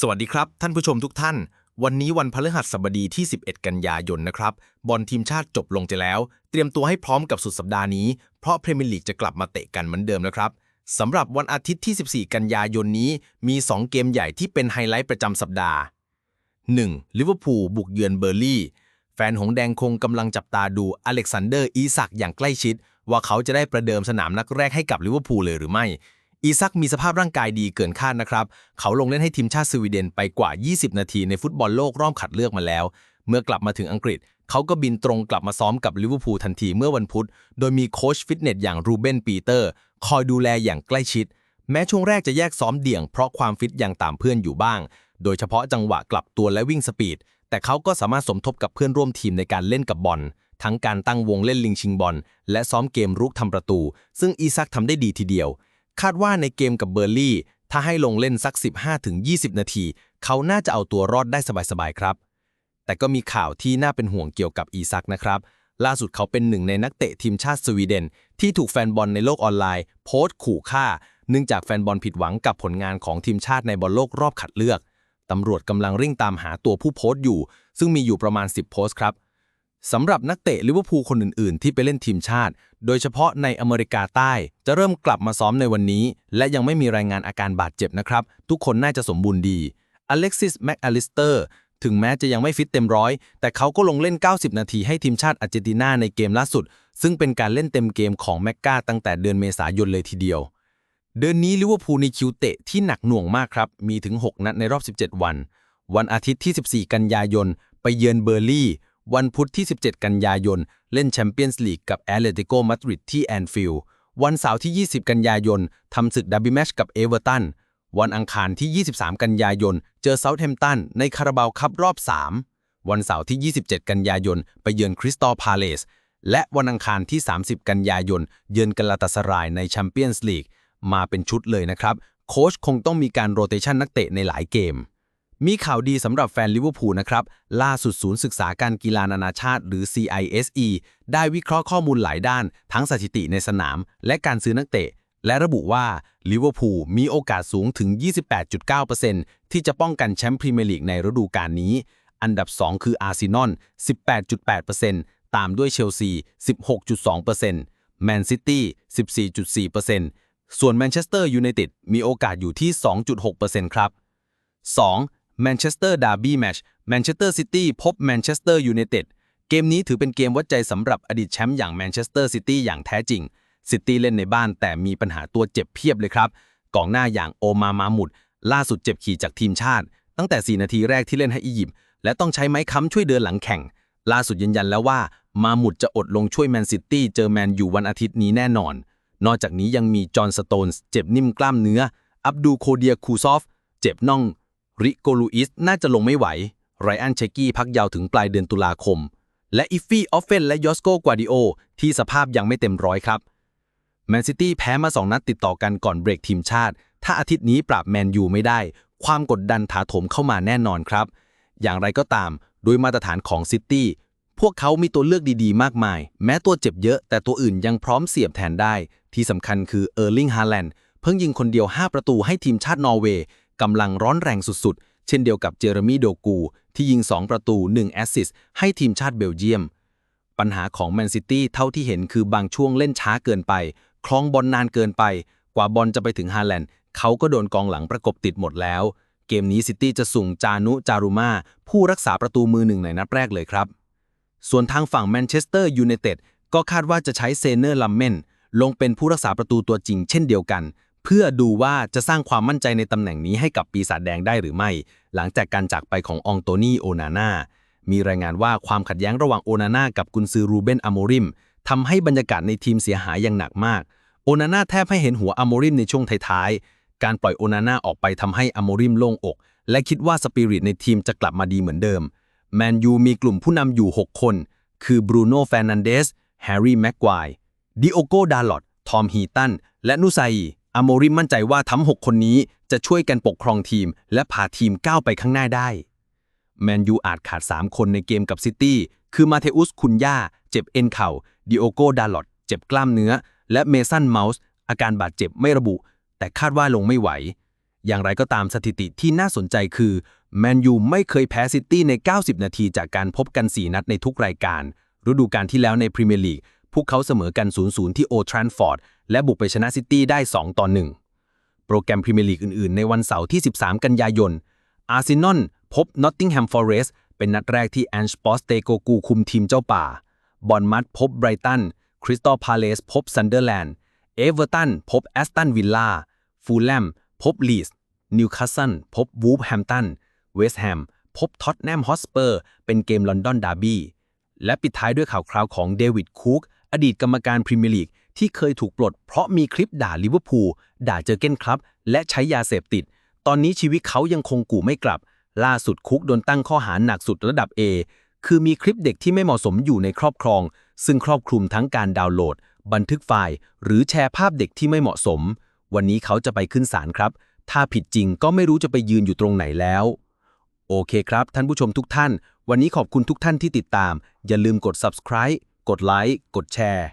สวัสดีครับ ท่านผู้ชมทุกท่าน วันนี้วันพฤหัสบดีที่ 11 กันยายนนะครับ บอลทีมชาติจบลงไปแล้ว เตรียมตัวให้พร้อมกับสุดสัปดาห์นี้ เพราะพรีเมียร์ลีกจะกลับมาเตะกันเหมือนเดิมนะครับสำหรับวันอาทิตย์ที่ 14 กันยายนนี้ มี 2 เกมใหญ่ที่เป็นไฮไลท์ประจำสัปดาห์ 1. ลิเวอร์พูลบุกเยือนเบอร์ลี่ แฟนหงแดงคงกำลังจับตาดูอเล็กซานเดอร์อีซักอย่างใกล้ชิด ว่าเขาจะได้ประเดิมสนามนักแรกให้กับลิเวอร์พูลเลยหรือไม่ อีซักมีสภาพร่างกายดีเกินคาดนะครับ เขาลงเล่นให้ทีมชาติสวีเดนไปกว่า 20 นาทีในฟุตบอลโลกรอบคัดเลือกมาแล้ว เมื่อกลับมาถึงอังกฤษ เขาก็บินตรงกลับมาซ้อมกับลิเวอร์พูลทันทีเมื่อวันพุธ โดยมีโค้ชฟิตเนสอย่างรูเบนปีเตอร์คอยดูแลอย่างใกล้ชิด แม้ช่วงแรกจะแยกซ้อมเดี่ยงเพราะความฟิตยังตามเพื่อนอยู่บ้าง โดยเฉพาะจังหวะกลับตัวและวิ่งสปีด แต่เขาก็สามารถสมทบกับเพื่อนร่วมทีมในการเล่นกับบอลทั้งการตั้งวงเล่นลิงชิงบอลและซ้อมเกมรุกทำประตู ซึ่งอีซักทำได้ดีทีเดียว คาดว่าในเกมกับเบอร์ลี่ ถ้าให้ลงเล่นสัก 15-20 นาที เขาน่าจะเอาตัวรอดได้สบายๆครับ แต่ก็มีข่าวที่น่าเป็นห่วงเกี่ยวกับอีซักนะครับ ล่าสุดเขาเป็นหนึ่งในนักเตะทีมชาติสวีเดน ที่ถูกแฟนบอลในโลกออนไลน์ โพสต์ขู่ฆ่า เนื่องจากแฟนบอลผิดหวังกับผลงานของทีมชาติในบอลโลกรอบคัดเลือกตำรวจกำลังเร่งตามหาตัวผู้โพสต์อยู่ ซึ่งมีอยู่ประมาณ 10 โพสต์ครับ สำหรับนักเตะลิเวอร์พูลคนอื่น ๆ ที่ไปเล่นทีมชาติ โดยเฉพาะในอเมริกาใต้ จะเริ่มกลับมาซ้อมในวันนี้ และยังไม่มีรายงานอาการบาดเจ็บนะครับ ทุกคนน่าจะสมบูรณ์ดีอเล็กซิสแมคอลิสเตอร์ถึงแม้จะยังไม่ฟิตเต็มร้อยแต่เขาก็ลงเล่น 90 นาทีให้ทีมชาติอาร์เจนตินาในเกมล่าสุด ซึ่งเป็นการเล่นเต็มเกมของแม็กกาตั้งแต่เดือนเมษายนเลยทีเดียว เดือนนี้ลิเวอร์พูลในคิวเตะที่หนักหน่วงมากครับ มีถึง 6 นัดในรอบ 17 วัน วันอาทิตย์ที่ 14 กันยายน ไปเยือนเบอร์ลี่ วันพุธที่ 17 กันยายน เล่นแชมเปี้ยนส์ลีกกับแอตเลติโกมาดริดที่แอนฟิลด์วันเสาร์ที่ 20 กันยายนทำศึกดับบิแมชกับเอเวอร์ตันวันอังคารที่ 23 กันยายน เจอเซาท์แฮมป์ตันในคาราบาวคัพรอบ 3 วันเสาร์ที่ 27 กันยายน ไปเยือนคริสตัลพาเลสและวันอังคารที่ 30 กันยายน เยือนกาลาตาสรายในแชมเปี้ยนส์ลีกมาเป็นชุดเลยนะครับ โค้ชคงต้องมีการโรเตชันนักเตะในหลายเกม มีข่าวดีสำหรับแฟนลิเวอร์พูลนะครับ ล่าสุดศูนย์ศึกษาการกีฬานานาชาติ หรือ CISE ได้วิเคราะห์ข้อมูลหลายด้าน ทั้งสถิติในสนาม และการซื้อนักเตะ และระบุว่าลิเวอร์พูลมีโอกาสสูงถึง 28.9%ที่จะป้องกันแชมป์พรีเมียร์ลีกในฤดูกาลนี้ อันดับ 2 คืออาร์เซนอล 18.8%ตามด้วยเชลซี 16.2%แมนซิตี้ 14.4%ส่วนแมนเชสเตอร์ยูไนเต็ดมีโอกาสอยู่ที่ 2.6%ครับ 2. แมนเชสเตอร์ดาร์บี้แมชแมนเชสเตอร์ซิตี้พบแมนเชสเตอร์ยูไนเต็ดเกมนี้ถือเป็นเกมวัดใจสำหรับอดีตแชมป์อย่างแมนเชสเตอร์ซิตี้อย่างแท้จริงซิตี้เล่นในบ้านแต่มีปัญหาตัวเจ็บเพียบเลยครับกองหน้าอย่างโอมามามุด ล่าสุดเจ็บขี่จากทีมชาติ ตั้งแต่ 4 นาทีแรกที่เล่นให้อียิปต์และต้องใช้ไม้ค้ำช่วยเดินหลังแข่ง ล่าสุดยืนยันแล้วว่า มามุดจะอดลงช่วยแมนซิตี้เจอแมนอยู่วันอาทิตย์นี้แน่นอน นอกจากนี้ยังมีจอห์นสโตนส์เจ็บนิ่มกล้ามเนื้อ อับดูโคเดียคูซอฟ เจ็บน่อง ริโกลูอิสน่าจะลงไม่ไหว ไรอันเชกี้พักยาวถึงปลายเดือนตุลาคม และอิฟฟี่ออฟเฟนและยอสโกกวาดิโอ ที่สภาพยังไม่เต็มร้อยครับ แมนซิตี้แพ้มา 2 นัดติดต่อกันก่อนเบรกทีมชาติ ถ้าอาทิตย์นี้ปราบแมนยูไม่ได้ ความกดดันถาโถมเข้ามาแน่นอนครับ อย่างไรก็ตาม โดยมาตรฐานของซิตี้ พวกเขามีตัวเลือกดีๆ มากมาย แม้ตัวเจ็บเยอะ แต่ตัวอื่นยังพร้อมเสียบแทนได้ ที่สำคัญคือเออร์ลิงฮาแลนด์เพิ่งยิงคนเดียว 5 ประตูให้ทีมชาตินอร์เวย์ กำลังร้อนแรงสุดๆ เช่นเดียวกับเจอร์มีโดกู ที่ยิง 2 ประตู 1 แอสซิสต์ให้ทีมชาติเบลเยียม ปัญหาของแมนซิตี้เท่าที่เห็นคือบางช่วงเล่นช้าเกินไป คลองบอลนานเกินไป กว่าบอลจะไปถึงฮาแลนด์เขาก็โดนกองหลังประกบติดหมดแล้ว เกมนี้ซิตี้จะส่งจานุจารุมาผู้รักษาประตูมือหนึ่งในนัดแรกเลยครับ ส่วนทางฝั่งแมนเชสเตอร์ยูไนเต็ดก็คาดว่าจะใช้เซเนอร์ลัมเมนลงเป็นผู้รักษาประตูตัวจริงเช่นเดียวกัน เพื่อดูว่าจะสร้างความมั่นใจในตำแหน่งนี้ให้กับปีศาจแดงได้หรือไม่ หลังจากการจากไปขององโตนีโอนาน่ามีรายงานว่าความขัดแย้งระหว่างโอนาน่ากับกุนซือรูเบนอโมริมทำให้บรรยากาศในทีมเสียหายอย่างหนักมาก โอนาน่าแทบให้เห็นหัวอโมริมในช่วงท้ายๆ การปล่อยโอนาน่าออกไปทำให้อโมริมโล่งอก และคิดว่าสปิริตในทีมจะกลับมาดีเหมือนเดิม แมนยูมีกลุ่มผู้นำอยู่ 6 คน คือบรูโน่แฟนันเดส แฮร์รี่แม็กควายดิโอโก ดาลอดทอม ฮีตัน และนุไซ อโมริมมั่นใจว่าทั้ง 6 คนนี้จะช่วยกันปกครองทีม และพาทีมก้าวไปข้างหน้าได้ แมนยูอาจขาด 3 คนในเกมกับซิตี้ คือมาเทอุสคุนย่า เจ็บเอ็นเข่า ดิโอโกดาลอดเจ็บกล้ามเนื้อ และเมสันเมาส์ อาการบาดเจ็บไม่ระบุ แต่คาดว่าลงไม่ไหว อย่างไรก็ตามสถิติที่น่าสนใจคือแมนยูไม่เคยแพ้ซิตี้ใน 90 นาทีจากการพบกัน 4 นัดในทุกรายการ ฤดูกาลที่แล้วในพรีเมียร์ลีก พวกเขาเสมอกัน 0-0 ที่โอทรานฟอร์ดและบุกไปชนะซิตี้ได้ 2 ต่อ 1 โปรแกรมพรีเมียร์ลีกอื่นๆ ในวันเสาร์ที่ 13 กันยายน อาร์เซนอลพบนอตติงแฮมฟอเรสต์เป็นนัดแรกที่แอนช์ปอสเตโกกูคุมทีมเจ้าป่า บอลมัดพบไบรตัน คริสตัลพาเลสพบซันเดอร์แลนด์ เอเวอร์ตันพบแอสตันวิลล่า ฟูลแลมพบลีส นิวคาสเซิลพบวูฟแฮมตัน เวสต์แฮมพบท็อตแนมฮอสเปอร์ เป็นเกมลอนดอนดาร์บี้ และปิดท้ายด้วยข่าวคราวของเดวิดคุก อดีตกรรมการพรีเมียร์ลีกที่เคยถูกปลดเพราะมีคลิปด่าลิเวอร์พูลด่าเจอเก้นครับ และใช้ยาเสพติด ตอนนี้ชีวิตเขายังคงกู่ไม่กลับ ล่าสุดคุกโดนตั้งข้อหาหนักสุดระดับ A คือมีคลิปเด็กที่ไม่เหมาะสมอยู่ในครอบครอง ซึ่งครอบคลุมทั้งการดาวน์โหลด บันทึกไฟล์ หรือแชร์ภาพเด็กที่ไม่เหมาะสม วันนี้เขาจะไปขึ้นศาลครับ ถ้าผิดจริงก็ไม่รู้จะไปยืนอยู่ตรงไหนแล้ว โอเคครับ ท่านผู้ชมทุกท่าน วันนี้ขอบคุณทุกท่านที่ติดตาม อย่าลืมกด subscribe กดไลค์ กดแชร์